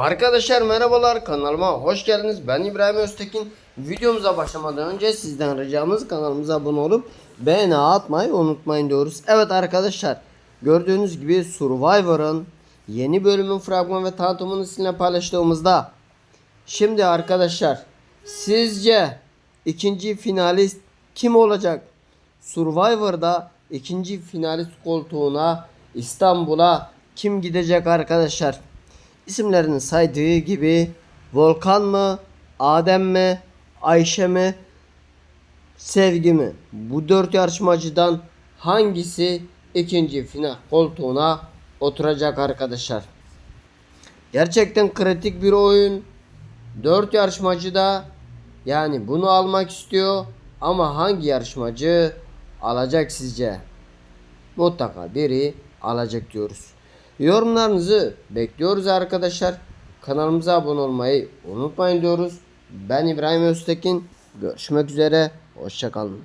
Arkadaşlar merhabalar kanalıma hoş geldiniz. Ben İbrahim Öztekin. Videomuza başlamadan önce sizden ricamız kanalımıza abone olup beğeni atmayı unutmayın diyoruz. Evet arkadaşlar gördüğünüz gibi Survivor'ın yeni bölümün fragman ve tanıtımını sizinle paylaştığımızda şimdi arkadaşlar sizce ikinci finalist kim olacak? Survivor'da ikinci finalist koltuğuna İstanbul'a kim gidecek arkadaşlar? İsimlerini saydığı gibi Volkan mı, Adem mi, Ayşe mi, Sevgi mi? Bu dört yarışmacıdan hangisi ikinci final koltuğuna oturacak arkadaşlar? Gerçekten kritik bir oyun. Dört yarışmacı da yani bunu almak istiyor ama hangi yarışmacı alacak sizce? Mutlaka biri alacak diyoruz. Yorumlarınızı bekliyoruz arkadaşlar. Kanalımıza abone olmayı unutmayın diyoruz. Ben İbrahim Öztekin. Görüşmek üzere. Hoşçakalın.